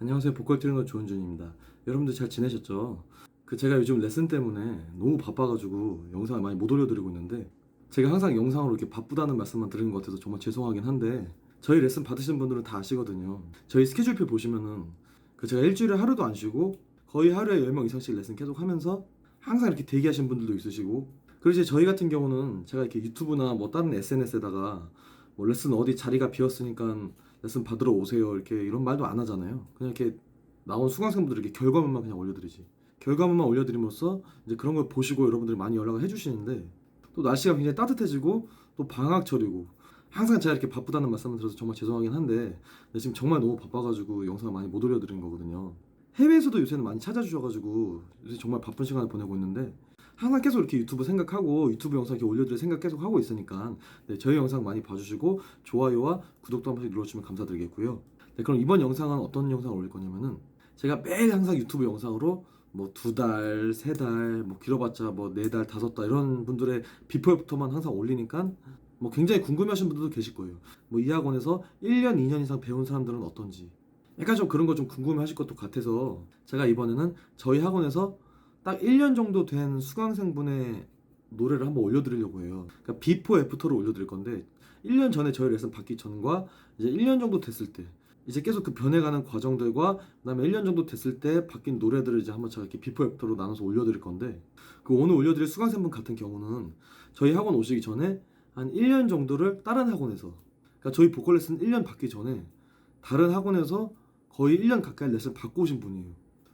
안녕하세요. 보컬 트레이너 조은준입니다. 여러분들 잘 지내셨죠? 그 제가 요즘 레슨 때문에 너무 바빠가지고 영상을 많이 못 올려드리고 있는데 제가 항상 영상으로 이렇게 바쁘다는 말씀만 드리는 것 같아서 정말 죄송하긴 한데 저희 레슨 받으신 분들은 다 아시거든요. 저희 스케줄표 보시면은 그 제가 일주일에 하루도 안 쉬고 거의 하루에 10명 이상씩 레슨 계속 하면서 항상 이렇게 대기하신 분들도 있으시고 그리고 이제 저희 같은 경우는 제가 이렇게 유튜브나 뭐 다른 SNS에다가 뭐 레슨 어디 자리가 비었으니까 레슨 받으러 오세요 이렇게 이런 말도 안 하잖아요. 그냥 이렇게 나온 수강생분들 이렇게 결과물만 그냥 올려드리지. 결과물만 올려드림으로써 이제 그런 걸 보시고 여러분들이 많이 연락을 해주시는데 또 날씨가 굉장히 따뜻해지고 또 방학철이고 항상 제가 이렇게 바쁘다는 말씀을 드려서 정말 죄송하긴 한데 근데 지금 정말 너무 바빠가지고 영상을 많이 못 올려드린 거거든요. 해외에서도 요새는 많이 찾아주셔가지고 요새 정말 바쁜 시간을 보내고 있는데 항상 계속 이렇게 유튜브 생각하고 유튜브 영상 이렇게 올려드릴 생각 계속 하고 있으니까 네, 저희 영상 많이 봐주시고 좋아요와 구독도 한 번씩 눌러주시면 감사드리겠고요. 네, 그럼 이번 영상은 어떤 영상을 올릴 거냐면은 제가 매일 항상 유튜브 영상으로 뭐 두 달, 세 달, 뭐 길어봤자 뭐 네 달, 다섯 달 이런 분들의 비포부터만 항상 올리니까 뭐 굉장히 궁금해하시는 분들도 계실 거예요. 뭐 이 학원에서 1년, 2년 이상 배운 사람들은 어떤지. 약간 좀 그런 거 좀 궁금해하실 것도 같아서 제가 이번에는 저희 학원에서 딱 1년 정도 된 수강생분의 노래를 한번 올려드리려고 해요. 그러니까 비포 애프터를 올려드릴 건데 1년 전에 저희 레슨 받기 전과 이제 1년 정도 됐을 때 이제 계속 그 변해가는 과정들과 그다음에 1년 정도 됐을 때 바뀐 노래들을 이제 한번 제가 이렇게 비포 애프터로 나눠서 올려드릴 건데 그 오늘 올려드릴 수강생분 같은 경우는 저희 학원 오시기 전에 한 1년 정도를 다른 학원에서 그러니까 저희 보컬 레슨 1년 받기 전에 다른 학원에서 거의 1년 가까이 레슨 받고 오신 분이에요.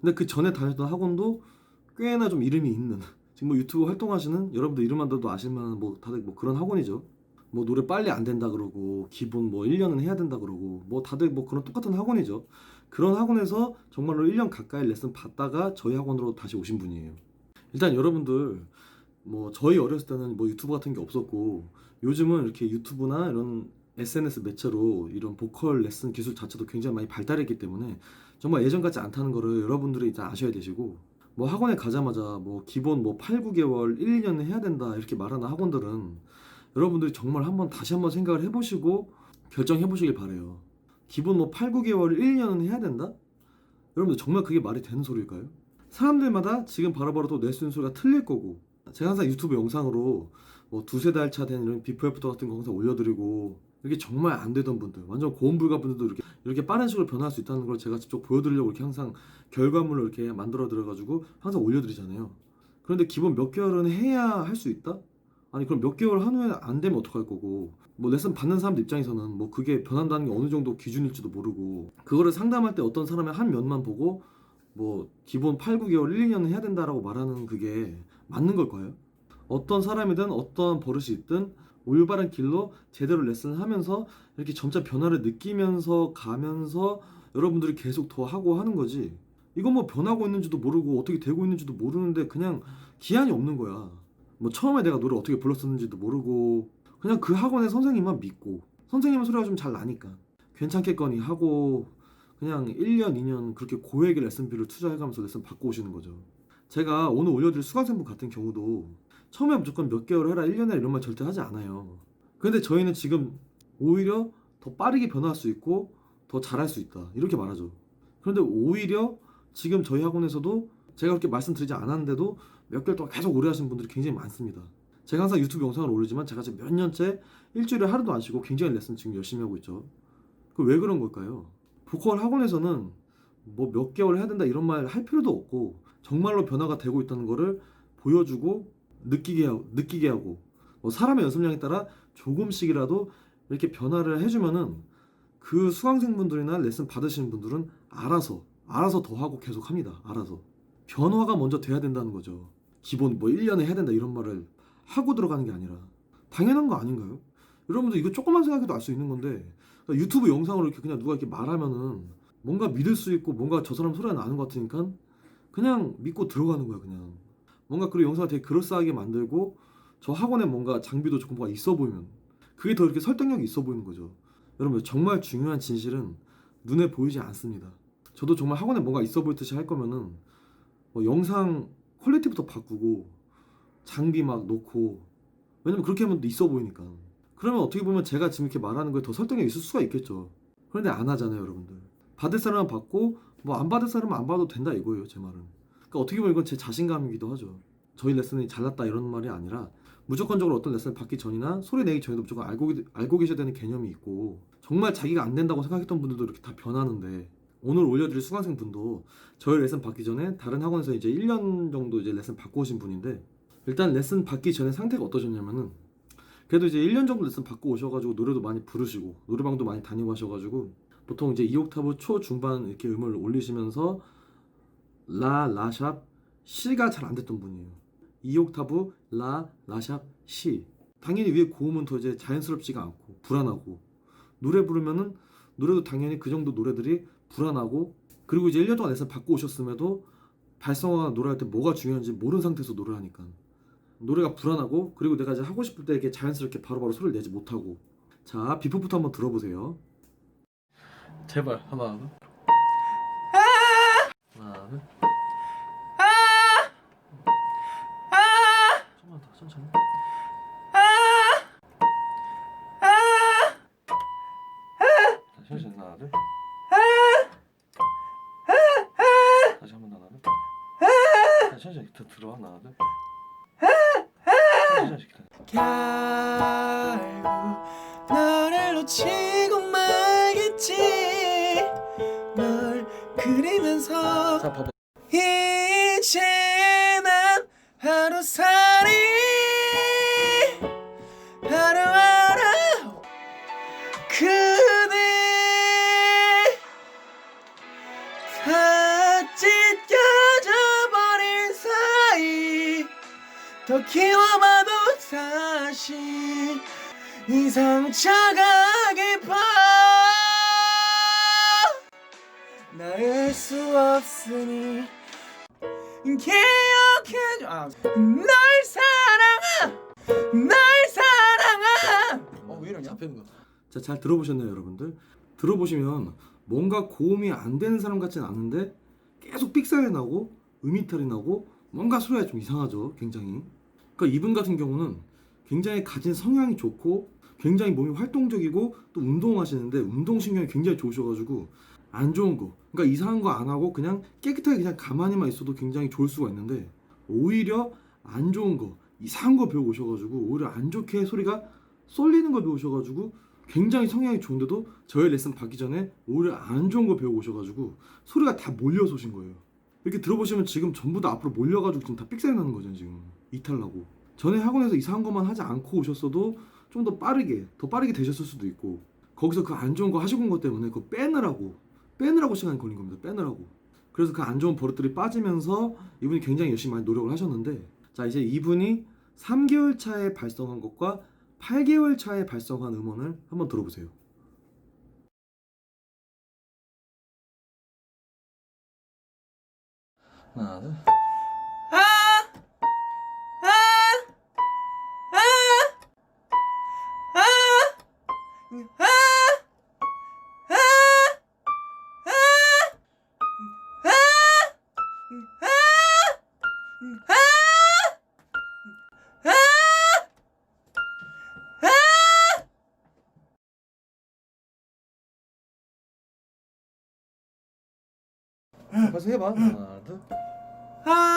근데 그 전에 다녔던 학원도 꽤나 좀 이름이 있는 지금 뭐 유튜브 활동하시는 여러분들 이름만 들어도 아실만한 뭐 다들 뭐 그런 학원이죠. 뭐 노래 빨리 안 된다 그러고 기본 뭐 1년은 해야 된다 그러고 뭐 다들 뭐 그런 똑같은 학원이죠. 그런 학원에서 정말로 1년 가까이 레슨 받다가 저희 학원으로 다시 오신 분이에요. 일단 여러분들 뭐 저희 어렸을 때는 뭐 유튜브 같은 게 없었고 요즘은 이렇게 유튜브나 이런 SNS 매체로 이런 보컬 레슨 기술 자체도 굉장히 많이 발달했기 때문에 정말 예전 같지 않다는 거를 여러분들이 이제 아셔야 되시고 뭐 학원에 가자마자 뭐 기본 뭐 8, 9개월, 1, 2년 해야 된다 이렇게 말하는 학원들은 여러분들이 정말 한번 다시 한번 생각을 해보시고 결정해 보시길 바래요. 기본 뭐 8, 9개월, 1, 2년은 해야 된다? 여러분들 정말 그게 말이 되는 소리일까요? 사람들마다 지금 바로바로 또 내쓰는 소리가 틀릴 거고 제가 항상 유튜브 영상으로 뭐 두세 달 차 된 이런 비포 애프터 같은 거 항상 올려드리고 이렇게 정말 안 되던 분들 완전 고음 불가 분들도 이렇게 이렇게 빠른 식으로 변할 수 있다는 걸 제가 직접 보여드리려고 이렇게 항상 결과물을 이렇게 만들어 드려가지고 항상 올려드리잖아요. 그런데 기본 몇 개월은 해야 할 수 있다? 아니 그럼 몇 개월 한 후에 안 되면 어떡할 거고 뭐 레슨 받는 사람들 입장에서는 뭐 그게 변한다는 게 어느 정도 기준일지도 모르고 그거를 상담할 때 어떤 사람의 한 면만 보고 뭐 기본 8, 9개월, 1, 2년은 해야 된다라고 말하는 그게 맞는 걸까요? 어떤 사람이든 어떤 버릇이 있든 올바른 길로 제대로 레슨을 하면서 이렇게 점차 변화를 느끼면서 가면서 여러분들이 계속 더 하고 하는 거지. 이건 뭐 변하고 있는지도 모르고 어떻게 되고 있는지도 모르는데 그냥 기한이 없는 거야. 뭐 처음에 내가 노래 어떻게 불렀었는지도 모르고 그냥 그 학원의 선생님만 믿고 선생님 소리가 좀 잘 나니까 괜찮겠거니 하고 그냥 1년, 2년 그렇게 고액의 레슨비를 투자해가면서 레슨 받고 오시는 거죠. 제가 오늘 올려드릴 수강생분 같은 경우도 처음에 무조건 몇 개월 해라, 1년 해라 이런 말 절대 하지 않아요. 근데 저희는 지금 오히려 더 빠르게 변화할 수 있고 더 잘할 수 있다. 이렇게 말하죠. 그런데 오히려 지금 저희 학원에서도 제가 그렇게 말씀드리지 않았는데도 몇 개월 동안 계속 오래 하시는 분들이 굉장히 많습니다. 제가 항상 유튜브 영상을 올리지만 제가 지금 몇 년째 일주일에 하루도 안 쉬고 굉장히 레슨 지금 열심히 하고 있죠. 그 왜 그런 걸까요? 보컬 학원에서는 뭐 몇 개월 해야 된다 이런 말 할 필요도 없고 정말로 변화가 되고 있다는 거를 보여주고 느끼게 하고 느끼게 하고 뭐 사람의 연습량에 따라 조금씩이라도 이렇게 변화를 해주면은 그 수강생분들이나 레슨 받으시는 분들은 알아서 알아서 더 하고 계속 합니다. 알아서 변화가 먼저 돼야 된다는 거죠. 기본 뭐 1년에 해야 된다 이런 말을 하고 들어가는 게 아니라 당연한 거 아닌가요? 여러분들 이거 조금만 생각해도 알 수 있는 건데 그러니까 유튜브 영상으로 이렇게 그냥 누가 이렇게 말하면은 뭔가 믿을 수 있고 뭔가 저 사람 소리가 나는 것 같으니까 그냥 믿고 들어가는 거야 그냥 뭔가 그리고 영상을 되게 그럴싸하게 만들고 저 학원에 뭔가 장비도 조금 뭐가 있어 보이면 그게 더 이렇게 설득력이 있어 보이는 거죠. 여러분 정말 중요한 진실은 눈에 보이지 않습니다. 저도 정말 학원에 뭔가 있어 보일 듯이 할 거면은 뭐 영상 퀄리티부터 바꾸고 장비 막 놓고 왜냐면 그렇게 하면 또 있어 보이니까. 그러면 어떻게 보면 제가 지금 이렇게 말하는 거에 더 설득력이 있을 수가 있겠죠. 그런데 안 하잖아요 여러분들. 받을 사람은 받고 뭐 안 받을 사람은 안 받아도 된다 이거예요 제 말은 그러니까 어떻게 보면 이건 제 자신감이기도 하죠. 저희 레슨이 잘났다 이런 말이 아니라 무조건적으로 어떤 레슨을 받기 전이나 소리 내기 전에도 무조건 알고, 알고 계셔야 되는 개념이 있고 정말 자기가 안 된다고 생각했던 분들도 이렇게 다 변하는데 오늘 올려드릴 수강생 분도 저희 레슨 받기 전에 다른 학원에서 이제 1년 정도 이제 레슨 받고 오신 분인데 일단 레슨 받기 전에 상태가 어떠셨냐면은 그래도 이제 1년 정도 레슨 받고 오셔가지고 노래도 많이 부르시고 노래방도 많이 다니고 하셔가지고 보통 이제 2옥타브 초 중반 이렇게 음을 올리시면서 라, 라샵, 시가 잘 안 됐던 분이에요. 2옥타브 라, 라샵, 시. 당연히 위에 고음은 더 이제 자연스럽지가 않고 불안하고. 노래 부르면은 노래도 당연히 그 정도 노래들이 불안하고. 그리고 이제 1년 동안 레슨 받고 오셨음에도 발성화나 노래할 때 뭐가 중요한지 모르는 상태에서 노래하니까. 노래가 불안하고 그리고 내가 이제 하고 싶을 때 이렇게 자연스럽게 바로바로 소리를 내지 못하고. 자 비포부터 한번 들어보세요. 제발 하나 둘 하나 둘 좀만 더 천천히. 다시 하나 둘 다시 한번 하나 둘 다시 천천히 더 들어 하나 둘 천천히 기다려 결국 너를 놓치 그리면서 자 봐봐. 이제 난 하루살이 하루하루 그대 다 찢겨져 버린 사이 더 키워봐도 다시 이 상처가 깊어 수 없으니 기억해줘 아, 널 사랑하 널 사랑하 어왜 이러냐? 자, 잘 들어보셨나요, 여러분들? 들어보시면 뭔가 고음이 안 되는 사람 같진 않은데 계속 삑사리 나고 음이탈이 나고 뭔가 소리가 좀 이상하죠, 굉장히. 그러니까 이분 같은 경우는 굉장히 가진 성향이 좋고 굉장히 몸이 활동적이고 또 운동하시는데 운동신경이 굉장히 좋으셔가지고 안 좋은 거, 그러니까 이상한 거 안 하고 그냥 깨끗하게 그냥 가만히만 있어도 굉장히 좋을 수가 있는데 오히려 안 좋은 거, 이상한 거 배워 오셔가지고 오히려 안 좋게 소리가 쏠리는 걸 배우셔가지고 굉장히 성향이 좋은데도 저희 레슨 받기 전에 오히려 안 좋은 거 배워 오셔가지고 소리가 다 몰려서 오신 거예요. 이렇게 들어보시면 지금 전부 다 앞으로 몰려가지고 지금 다 삑사리 나는 거잖아요 지금. 이탈 나고. 전에 학원에서 이상한 것만 하지 않고 오셨어도 좀 더 빠르게 더 빠르게 되셨을 수도 있고 거기서 그 안 좋은 거 하시고 온 것 때문에 그거 빼느라고 빼느라고 시간이 걸린 겁니다 빼느라고 그래서 그 안 좋은 버릇들이 빠지면서 이분이 굉장히 열심히 많이 노력을 하셨는데 자 이제 이분이 3개월 차에 발성한 것과 8개월 차에 발성한 음원을 한번 들어보세요. 하나, 둘. 아! 아! 아! 아! 아! 아! 벌써 해봐. 하나, 둘. 아! 아!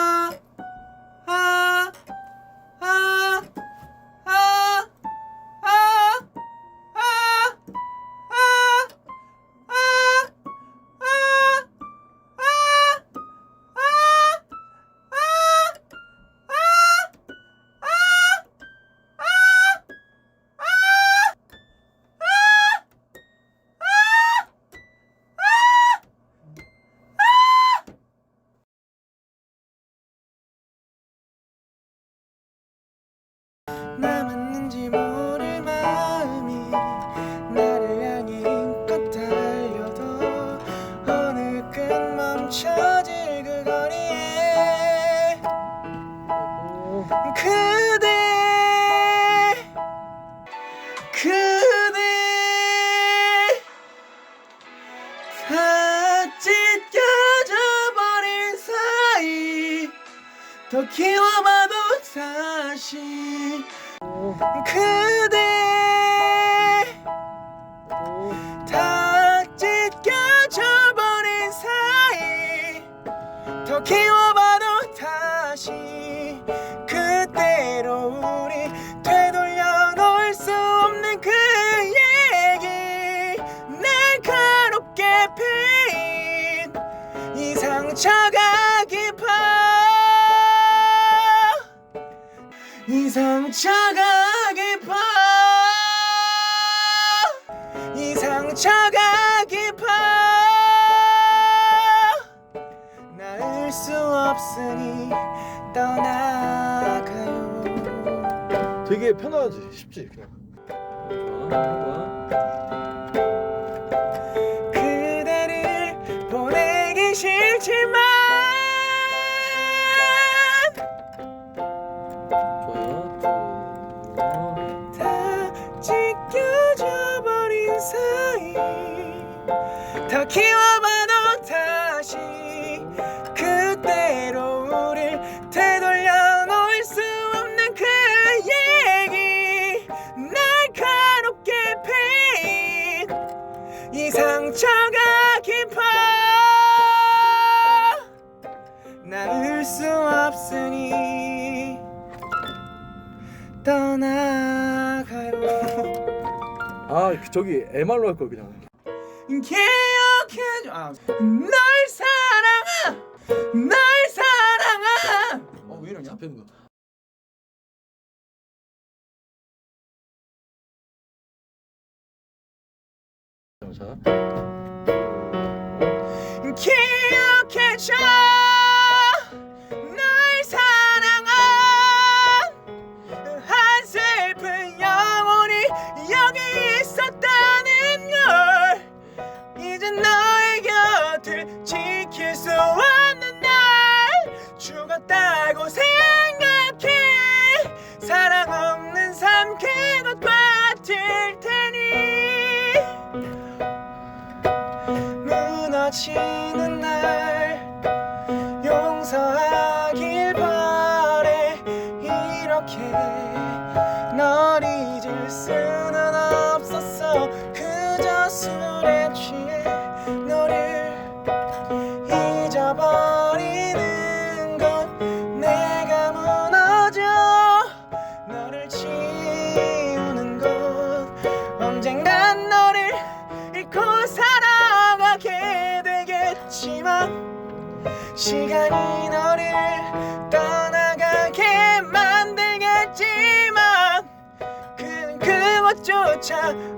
찢겨져버린 사이 더 키워봐도 다시 그대 다 찢겨져버린 사이 더 키워 상처가 깊어 나을 수 없으니 떠나가요. 되게 편하지? 쉽지? 그냥. 그대를 보내기 싫지만 되돌려 놓을 수 없는 그 얘기. 날카롭게 패인. 이 상처가 깊어. 나을 수 없으니 떠나가요. 아 저기 MR로 할 걸 그냥. 기억해줘. 아, 널 사랑 널 그래서 지는 날 용서하길 바래. 이렇게 널 잊을 수 gotcha.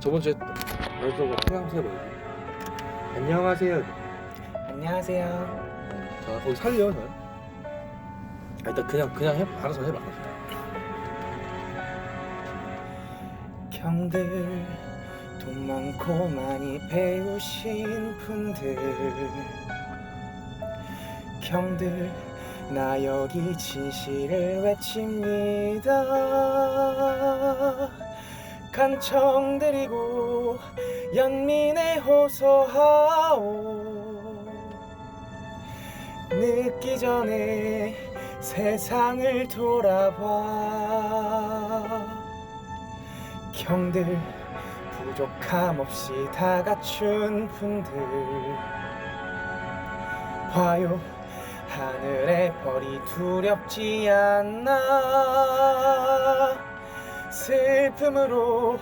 저번 주에 말했던 거 태양 세번 안녕하세요. 안녕하세요. 자 거기 살려 잘. 아, 일단 그냥 그냥 해 알아서 해봐. 형들 돈 많고 많이 배우신 분들 형들 나 여기 진실을 외칩니다 간청드리고 연민에 호소하오. 늦기 전에 세상을 돌아봐. 형들 부족함 없이 다 갖춘 분들. 봐요 하늘의 벌이 두렵지 않나 슬픔으로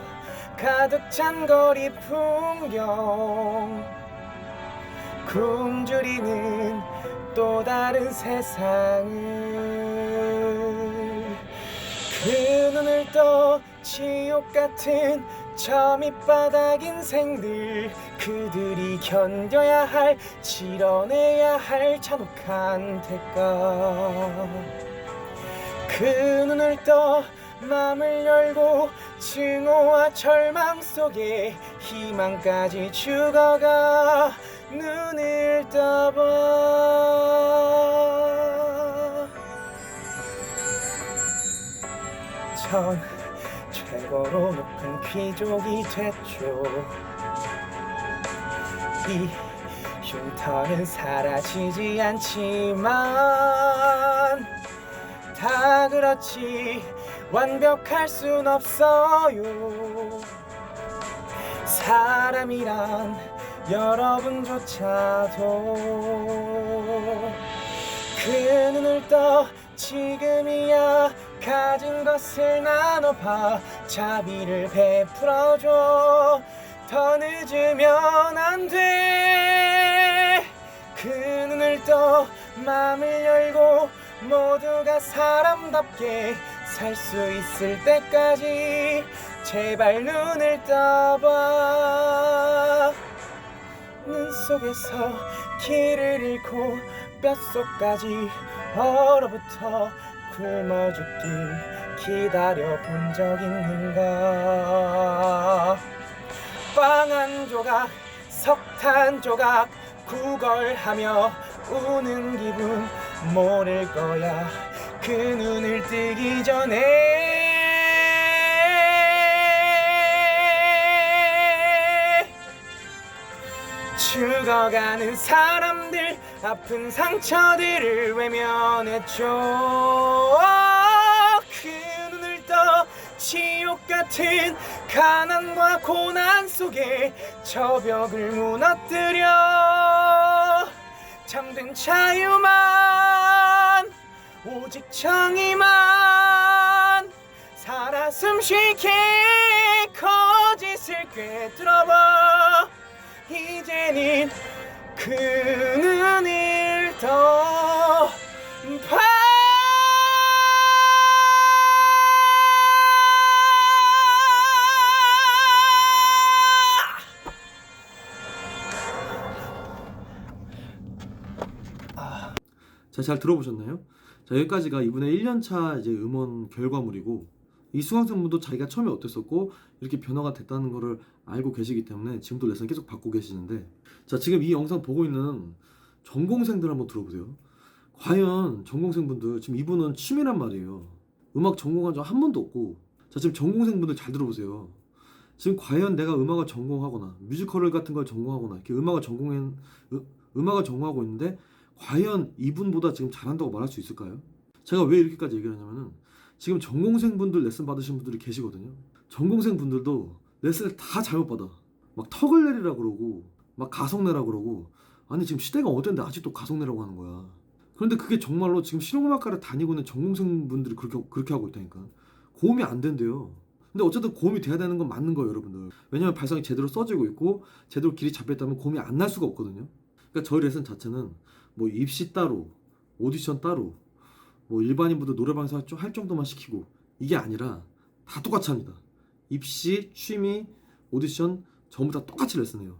가득 찬 거리 풍경. 굶주리는 또 다른 세상을. 그 눈을 떠 지옥 같은 저 밑바닥 인생들 그들이 견뎌야 할 치러내야 할 잔혹한 대가. 그 눈을 떠 맘을 열고 증오와 절망 속에 희망까지 죽어가 눈을 떠봐. 전 최고로 높은 귀족이 됐죠. 이 흉터는 사라지지 않지만 다 그렇지 완벽할 순 없어요. 사람이란 여러분조차도 그 눈을 떠 지금이야 가진 것을 나눠봐. 자비를 베풀어줘. 더 늦으면 안돼그 눈을 떠 맘을 열고 모두가 사람답게 살 수 있을 때까지 제발 눈을 떠봐. 눈 속에서 길을 잃고 뼛속까지 얼어붙어 굶어 죽길 기다려 본 적 있는가? 빵 한 조각 석탄 조각 구걸하며 우는 기분 모를 거야 그 눈을 뜨기 전에 죽어가는 사람들 아픈 상처들을 외면했죠. 그 눈을 떠 지옥 같은 가난과 고난 속에 저 벽을 무너뜨려 잠든 자유만 오직 정의만 살아 숨쉬게 거짓을 꿰뚫어봐 이제는 그 눈을 더 봐. 자, 잘 들어보셨나요? 자, 여기까지가 이분의 1년차 이제 음원 결과물이고 이 수강생분도 자기가 처음에 어땠었고 이렇게 변화가 됐다는 거를 알고 계시기 때문에 지금도 레슨 계속 받고 계시는데 자, 지금 이 영상 보고 있는 전공생들 한번 들어보세요. 과연 전공생분들 지금 이분은 취미란 말이에요. 음악 전공한 적 한 번도 없고 자, 지금 전공생분들 잘 들어보세요. 지금 과연 내가 음악을 전공하거나 뮤지컬 같은 걸 전공하거나 이렇게 음악을 전공한 으- 음악을 전공하고 있는데 과연 이분보다 지금 잘한다고 말할 수 있을까요? 제가 왜 이렇게까지 얘기를 하냐면은 지금 전공생분들 레슨 받으신 분들이 계시거든요. 전공생분들도 레슨을 다 잘못 받아. 막 턱을 내리라 그러고 막 가성내라 그러고 아니 지금 시대가 어땠는데 아직도 가성내라고 하는 거야. 그런데 그게 정말로 지금 실용음악과를 다니고 있는 전공생분들이 그렇게 그렇게 하고 있다니까. 고음이 안 된대요. 근데 어쨌든 고음이 돼야 되는 건 맞는 거예요, 여러분들. 왜냐면 발성이 제대로 써지고 있고 제대로 길이 잡혔다면 고음이 안 날 수가 없거든요. 그러니까 저희 레슨 자체는 뭐 입시 따로, 오디션 따로, 뭐 일반인분들 노래방에서 할 정도만 시키고 이게 아니라 다 똑같이 합니다. 입시, 취미, 오디션 전부 다 똑같이 레슨해요.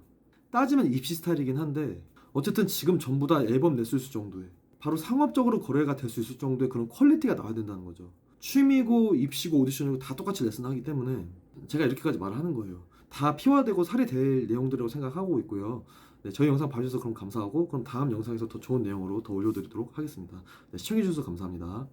따지면 입시 스타일이긴 한데 어쨌든 지금 전부 다 앨범 낼 수 있을 정도의 바로 상업적으로 거래가 될 수 있을 정도의 그런 퀄리티가 나와야 된다는 거죠. 취미고 입시고 오디션이고 다 똑같이 레슨하기 때문에 제가 이렇게까지 말을 하는 거예요. 다 피화되고 살이 될 내용들이라고 생각하고 있고요. 네, 저희 영상 봐주셔서 그럼 감사하고 그럼 다음 영상에서 더 좋은 내용으로 더 올려드리도록 하겠습니다. 네, 시청해주셔서 감사합니다.